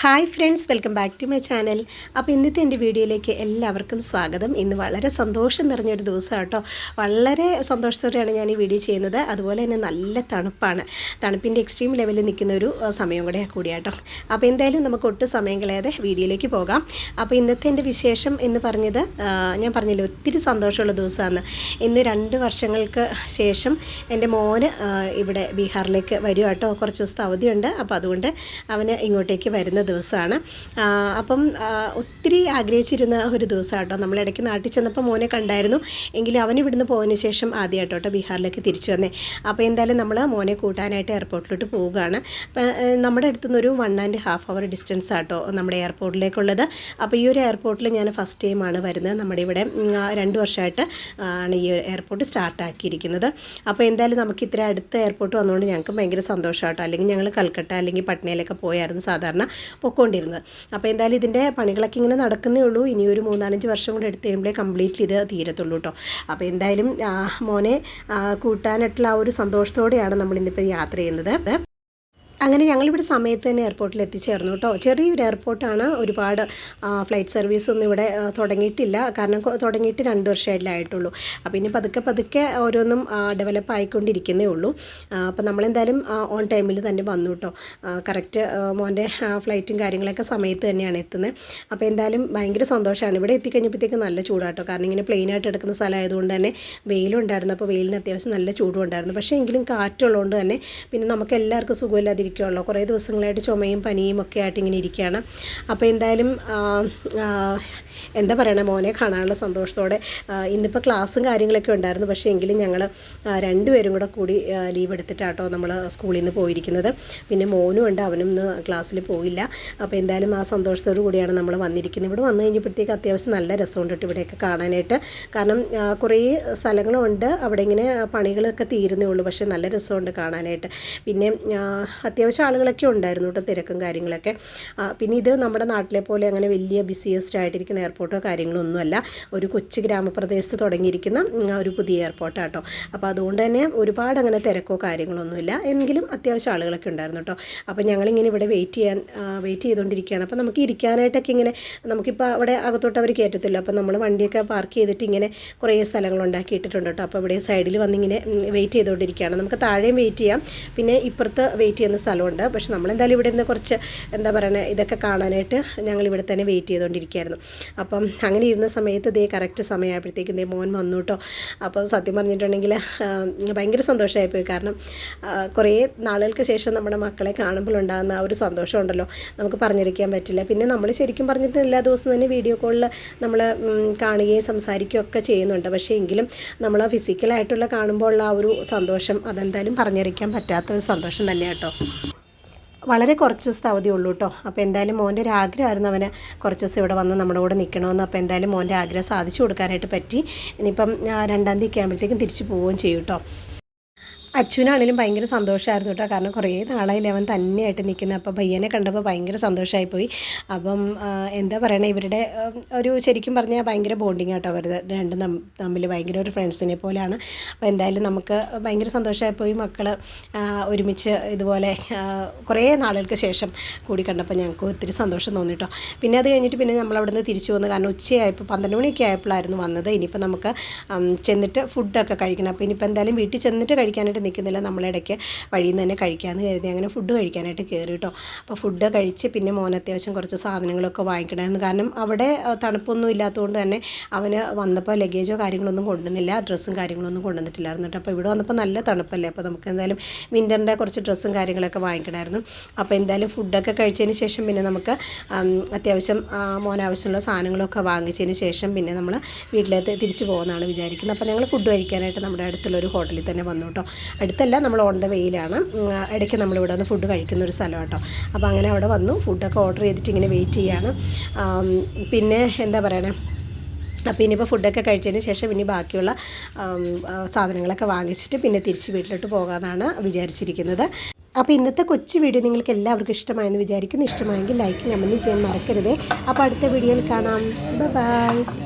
Hi friends welcome back to my channel അപ്പോൾ ഇന്നത്തെ എന്റെ വീഡിയോയിലേക്ക് എല്ലാവർക്കും സ്വാഗതം. ഇന്ന് വളരെ സന്തോഷം നിറഞ്ഞൊരു ദിവസം കേട്ടോ വളരെ സന്തോഷത്തോടെയാണ് ഞാൻ ഈ വീഡിയോ ചെയ്യുന്നത്. അതുപോലെ തന്നെ നല്ല തണുപ്പാണ്. തണുപ്പിന്റെ എക്സ്ട്രീം ലെവലിൽ നിൽക്കുന്ന ഒരു സമയം കൂടെ കൂടിയാട്ടോ. അപ്പോൾ എന്തായാലും നമുക്ക് ഒട്ടും സമയം കളയാതെ വീഡിയോയിലേക്ക് പോകാം. അപ്പോൾ ഇന്നത്തെ എന്റെ വിശേഷം എന്ന് പറഞ്ഞത് ഞാൻ പറഞ്ഞില്ല ഒത്തിരി സന്തോഷമുള്ള ദിവസമാണ്. ഇന്ന് രണ്ട് വർഷങ്ങൾക്ക് ശേഷം എന്റെ മോന് ഇവിടെ ബീഹാറിലേക്ക് വരും കേട്ടോ കുറച്ച് ദിവസത്തെ അവധിയുണ്ട്. അപ്പോൾ അതുകൊണ്ട് അവന് ഇങ്ങോട്ടേക്ക് വരുന്ന ദിവസമാണ്. അപ്പം ഒത്തിരി ആഗ്രഹിച്ചിരുന്ന ഒരു ദിവസം കേട്ടോ നമ്മൾ ഇടയ്ക്ക് നാട്ടിൽ ചെന്നപ്പോൾ മോനെ കണ്ടായിരുന്നു. എങ്കിലും അവൻ ഇവിടുന്ന് പോയതിന് ശേഷം ആദ്യമായിട്ടോ കേട്ടോ ബീഹാറിലേക്ക് തിരിച്ചു വന്നേ. അപ്പോൾ എന്തായാലും നമ്മൾ മോനെ കൂട്ടാനായിട്ട് എയർപോർട്ടിലോട്ട് പോവുകയാണ്. അപ്പം നമ്മുടെ അടുത്തുനിന്ന് ഒരു one and half hour distance auto നമ്മുടെ എയർപോർട്ടിലേക്കുള്ളത്. അപ്പോൾ ഈ ഒരു എയർപോർട്ടിൽ ഞാൻ ഫസ്റ്റ് ടൈമാണ് വരുന്നത്. നമ്മുടെ ഇവിടെ രണ്ട് വർഷമായിട്ട് ആണ് ഈ എയർപോർട്ട് സ്റ്റാർട്ടാക്കിയിരിക്കുന്നത് അപ്പോൾ എന്തായാലും നമുക്ക് ഇത്ര അടുത്ത് എയർപോർട്ട് വന്നുകൊണ്ട് ഞങ്ങൾക്ക് ഭയങ്കര സന്തോഷമാട്ടോ. അല്ലെങ്കിൽ ഞങ്ങൾ കൽക്കട്ട അല്ലെങ്കിൽ പട്നയിലൊക്കെ പോയായിരുന്നു സാധാരണ. പൊക്കോണ്ടിരുന്നത്. അപ്പോൾ എന്തായാലും ഇതിന്റെ പണികളൊക്കെ ഇങ്ങനെ നടക്കുന്നേ ഉള്ളൂ. ഇനി ഒരു മൂന്നാലഞ്ച് വർഷം കൂടെ എടുത്ത് കഴിയുമ്പോഴേ കംപ്ലീറ്റ്ലി ഇത് തീരത്തുള്ളൂ കേട്ടോ അപ്പോൾ എന്തായാലും മോനെ കൂട്ടാനായിട്ടുള്ള ആ ഒരു സന്തോഷത്തോടെയാണ് നമ്മൾ ഇന്നിപ്പോൾ യാത്ര ചെയ്യുന്നത്. അങ്ങനെ ഞങ്ങളിവിടെ സമയത്ത് തന്നെ എയർപോർട്ടിൽ എത്തിച്ചേർന്നു കേട്ടോ. ചെറിയൊരു എയർപോർട്ടാണ് ഒരുപാട് ഫ്ലൈറ്റ് സർവീസ് ഒന്നും ഇവിടെ തുടങ്ങിയിട്ടില്ല. കാരണം തുടങ്ങിയിട്ട് രണ്ട് വർഷമായിട്ടേ ആയിട്ടുള്ളൂ. അപ്പോൾ ഇനി പതുക്കെ പതുക്കെ ഓരോന്നും ഡെവലപ്പ് ആയിക്കൊണ്ടിരിക്കുന്നേ ഉള്ളൂ. അപ്പോൾ നമ്മളെന്തായാലും ഓൺ ടൈമിൽ തന്നെ വന്നു കേട്ടോ. കറക്റ്റ് മോന്റെ ഫ്ലൈറ്റും കാര്യങ്ങളൊക്കെ സമയത്ത് തന്നെയാണ് എത്തുന്നത് അപ്പോൾ എന്തായാലും ഭയങ്കര സന്തോഷമാണ് ഇവിടെ എത്തിക്കഴിഞ്ഞപ്പോഴത്തേക്ക് നല്ല ചൂടാട്ടോ കാരണം ഇങ്ങനെ പ്ലെയിനായിട്ട് എടുക്കുന്ന സ്ഥലമായതുകൊണ്ട് തന്നെ വെയിലുണ്ടായിരുന്നു. അപ്പോൾ വെയിലിന് അത്യാവശ്യം നല്ല ചൂടുണ്ടായിരുന്നു പക്ഷേ എങ്കിലും കാറ്റുള്ളതുകൊണ്ട് തന്നെ പിന്നെ നമുക്ക് എല്ലാവർക്കും സുഖമില്ലാതിരിക്കുകയുള്ളൂ കുറേ ദിവസങ്ങളായിട്ട് ചുമയും പനിയും ഒക്കെ ആയിട്ട് ഇങ്ങനെ ഇരിക്കുകയാണ്. അപ്പോൾ എന്തായാലും എന്താ പറയണേ മോനെ കാണാനുള്ള സന്തോഷത്തോടെ ഇന്നിപ്പോൾ ക്ലാസ്സും കാര്യങ്ങളൊക്കെ ഉണ്ടായിരുന്നു. പക്ഷേ എങ്കിലും ഞങ്ങൾ രണ്ടുപേരും കൂടെ കൂടി ലീവ് എടുത്തിട്ടാട്ടോ നമ്മൾ സ്കൂളിൽ നിന്ന് പോയിരിക്കുന്നത്. പിന്നെ മോനും ഉണ്ട് അവനും ഇന്ന് ക്ലാസ്സിൽ പോയില്ല. അപ്പോൾ എന്തായാലും ആ സന്തോഷത്തോടു കൂടിയാണ് നമ്മൾ വന്നിരിക്കുന്നത്. ഇവിടെ വന്നു കഴിഞ്ഞപ്പോഴത്തേക്ക് അത്യാവശ്യം നല്ല രസമുണ്ട് കേട്ടോ ഇവിടെയൊക്കെ കാണാനായിട്ട്. കാരണം കുറേ സ്ഥലങ്ങളുണ്ട്. അവിടെ ഇങ്ങനെ പണികളൊക്കെ തീരുന്നേ ഉള്ളൂ. പക്ഷേ നല്ല രസമുണ്ട് കാണാനായിട്ട്. പിന്നെ അത്യാവശ്യം ആളുകളൊക്കെ ഉണ്ടായിരുന്നു കേട്ടോ തിരക്കും കാര്യങ്ങളൊക്കെ. പിന്നെ ഇത് നമ്മുടെ നാട്ടിലെ പോലെ അങ്ങനെ വലിയ ബിസിയസ്റ്റ് ആയിട്ടിരിക്കുന്ന എയർപോർട്ടോ കാര്യങ്ങളൊന്നുമല്ല ഒരു കൊച്ചു ഗ്രാമപ്രദേശത്ത് തുടങ്ങിയിരിക്കുന്ന ഒരു പുതിയ എയർപോർട്ടാട്ടോ അപ്പോൾ അതുകൊണ്ട് തന്നെ ഒരുപാട് അങ്ങനെ തിരക്കോ കാര്യങ്ങളൊന്നുമില്ല എങ്കിലും അത്യാവശ്യം ആളുകളൊക്കെ ഉണ്ടായിരുന്നു കേട്ടോ അപ്പോൾ ഞങ്ങളിങ്ങനെ ഇവിടെ വെയിറ്റ് ചെയ്യാൻ വെയിറ്റ് ചെയ്തുകൊണ്ടിരിക്കുകയാണ് അപ്പോൾ നമുക്ക് ഇരിക്കാനായിട്ടൊക്കെ ഇങ്ങനെ നമുക്കിപ്പോൾ അവിടെ അകത്തോട്ട് അവർ കയറ്റത്തില്ല അപ്പോൾ നമ്മൾ വണ്ടിയൊക്കെ പാർക്ക് ചെയ്തിട്ട് ഇങ്ങനെ കുറേ സ്ഥലങ്ങൾ ഉണ്ടാക്കിയിട്ടിട്ടുണ്ട് കേട്ടോ അപ്പോൾ ഇവിടെ സൈഡിൽ വന്നിങ്ങനെ വെയിറ്റ് ചെയ്തുകൊണ്ടിരിക്കുകയാണ് നമുക്ക് താഴെയും വെയിറ്റ് ചെയ്യാം. പിന്നെ ഇപ്പുറത്ത് വെയിറ്റ് ചെയ്യുന്ന സ്ഥലമുണ്ട്. പക്ഷെ നമ്മളെന്തായാലും ഇവിടെ നിന്ന് കുറച്ച് എന്താ പറയുക ഇതൊക്കെ കാണാനായിട്ട് ഞങ്ങൾ ഇവിടെ തന്നെ വെയിറ്റ് ചെയ്തുകൊണ്ടിരിക്കുകയായിരുന്നു അപ്പം അങ്ങനെ ഇരുന്ന സമയത്ത് ഇതേ കറക്റ്റ് സമയമായപ്പോഴത്തേക്കും ദേ മോൻ വന്നു കേട്ടോ അപ്പോൾ സത്യം പറഞ്ഞിട്ടുണ്ടെങ്കിൽ ഭയങ്കര സന്തോഷമായിപ്പോയി. കാരണം കുറേ നാളുകൾക്ക് ശേഷം നമ്മുടെ മക്കളെ കാണുമ്പോൾ ഉണ്ടാകുന്ന ആ ഒരു സന്തോഷമുണ്ടല്ലോ. നമുക്ക് പറഞ്ഞിരിക്കാൻ പറ്റില്ല. പിന്നെ നമ്മൾ ശരിക്കും പറഞ്ഞിട്ട് എല്ലാ ദിവസവും തന്നെ വീഡിയോ കോളിൽ നമ്മൾ കാണുകയും സംസാരിക്കുകയും ഒക്കെ ചെയ്യുന്നുണ്ട്. പക്ഷേ എങ്കിലും നമ്മൾ ഫിസിക്കലായിട്ടുള്ള കാണുമ്പോൾ ഉള്ള ആ ഒരു സന്തോഷം അതെന്തായാലും പറഞ്ഞറിയിക്കാൻ പറ്റാത്ത ഒരു സന്തോഷം തന്നെ കേട്ടോ വളരെ കുറച്ച് ദിവസത്തെ അവധി ഉള്ളൂ കേട്ടോ അപ്പോൾ എന്തായാലും മോന്റെ ഒരു ആഗ്രഹമായിരുന്നു അവന് കുറച്ച് ദിവസം ഇവിടെ വന്ന് നമ്മുടെ കൂടെ നിൽക്കണമെന്ന് അപ്പോൾ എന്തായാലും മോന്റെ ആഗ്രഹം സാധിച്ചു കൊടുക്കാനായിട്ട് പറ്റി. ഇനിയിപ്പം രണ്ടാം തീയതി ആകുമ്പോഴത്തേക്കും തിരിച്ചു പോവുകയും ചെയ്യും കേട്ടോ അച്ഛനാണെങ്കിലും ഭയങ്കര സന്തോഷമായിരുന്നു കേട്ടോ. കാരണം കുറേ നാളായി അവൻ തന്നെയായിട്ട് നിൽക്കുന്നത് അപ്പോൾ പയ്യനെ കണ്ടപ്പോൾ ഭയങ്കര സന്തോഷമായി പോയി അപ്പം എന്താ പറയണേ ഇവരുടെ ഒരു ശരിക്കും പറഞ്ഞാൽ ഭയങ്കര ബോണ്ടിങ് ആട്ടോ അവർ രണ്ടും തമ്മിൽ. ഭയങ്കര ഒരു ഫ്രണ്ട്സിനെ പോലെയാണ്. അപ്പോൾ എന്തായാലും നമുക്ക് ഭയങ്കര സന്തോഷമായി പോയി മക്കൾ ഒരുമിച്ച് ഇതുപോലെ കുറേ നാളുകൾക്ക് ശേഷം കൂടി കണ്ടപ്പോൾ ഞങ്ങൾക്ക് ഒത്തിരി സന്തോഷം തോന്നി കേട്ടോ. പിന്നെ അത് കഴിഞ്ഞിട്ട് പിന്നെ നമ്മൾ അവിടെ നിന്ന് തിരിച്ചു വന്നു. കാരണം ഉച്ചയായപ്പോൾ പന്ത്രണ്ട് മണിയൊക്കെ ആയപ്പോഴായിരുന്നു വന്നത്. ഇനിയിപ്പോൾ നമുക്ക് ചെന്നിട്ട് ഫുഡൊക്കെ കഴിക്കണം. അപ്പോൾ ഇനിയിപ്പോൾ എന്തായാലും വീട്ടിൽ ചെന്നിട്ട് കഴിക്കാനായിട്ട് നിൽക്കുന്നില്ല. നമ്മളിടയ്ക്ക് വഴിയിൽ നിന്ന് തന്നെ കഴിക്കാമെന്ന് കരുതി അങ്ങനെ ഫുഡ് കഴിക്കാനായിട്ട് കയറി കേട്ടോ അപ്പോൾ ഫുഡ് കഴിച്ച് പിന്നെ മോൻ അത്യാവശ്യം കുറച്ച് സാധനങ്ങളൊക്കെ വാങ്ങിക്കണമായിരുന്നു കാരണം അവിടെ തണുപ്പൊന്നും ഇല്ലാത്തതുകൊണ്ട് തന്നെ അവന് വന്നപ്പോൾ ലഗേജോ കാര്യങ്ങളൊന്നും കൊണ്ടുവന്നില്ല. ഡ്രസ്സും കാര്യങ്ങളൊന്നും കൊണ്ടുവന്നിട്ടില്ലായിരുന്നു കേട്ടോ അപ്പോൾ ഇവിടെ വന്നപ്പോൾ നല്ല തണുപ്പല്ലേ? അപ്പോൾ നമുക്ക് എന്തായാലും വിന്ററിന്റെ കുറച്ച് ഡ്രസ്സും കാര്യങ്ങളൊക്കെ വാങ്ങിക്കണമായിരുന്നു അപ്പോൾ എന്തായാലും ഫുഡൊക്കെ കഴിച്ചതിന് ശേഷം പിന്നെ നമുക്ക് അത്യാവശ്യം മോനാവശ്യമുള്ള സാധനങ്ങളൊക്കെ വാങ്ങിച്ചതിന് ശേഷം പിന്നെ നമ്മൾ വീട്ടിലേക്ക് തിരിച്ചു പോകുന്നതാണ് വിചാരിക്കുന്നത്. അപ്പോൾ ഞങ്ങൾ ഫുഡ് കഴിക്കാനായിട്ട് നമ്മുടെ അടുത്തുള്ള ഒരു ഹോട്ടലിൽ തന്നെ വന്നു കേട്ടോ അടുത്തല്ല നമ്മൾ ഓൺ ദ വെയിലാണ് ഇടയ്ക്ക് നമ്മളിവിടെ വന്ന് ഫുഡ് കഴിക്കുന്ന ഒരു സ്ഥലം കേട്ടോ. അപ്പോൾ അങ്ങനെ അവിടെ വന്നു ഫുഡൊക്കെ ഓർഡർ ചെയ്തിട്ട് ഇങ്ങനെ വെയിറ്റ് ചെയ്യാണ്. പിന്നെ എന്താ പറയണേ? അപ്പോൾ ഇനിയിപ്പോൾ ഫുഡൊക്കെ കഴിച്ചതിന് ശേഷം ഇനി ബാക്കിയുള്ള സാധനങ്ങളൊക്കെ വാങ്ങിച്ചിട്ട് പിന്നെ തിരിച്ച് വീട്ടിലോട്ട് പോകാമെന്നാണ് വിചാരിച്ചിരിക്കുന്നത്. അപ്പോൾ ഇന്നത്തെ കൊച്ചു വീഡിയോ നിങ്ങൾക്ക് എല്ലാവർക്കും ഇഷ്ടമായെന്ന് വിചാരിക്കുന്നു. ഇഷ്ടമായെങ്കിൽ ലൈക്ക് കമന്റും ചെയ്യാൻ മറക്കരുതേ. അപ്പോൾ അടുത്ത വീഡിയോയിൽ കാണാം. ബൈ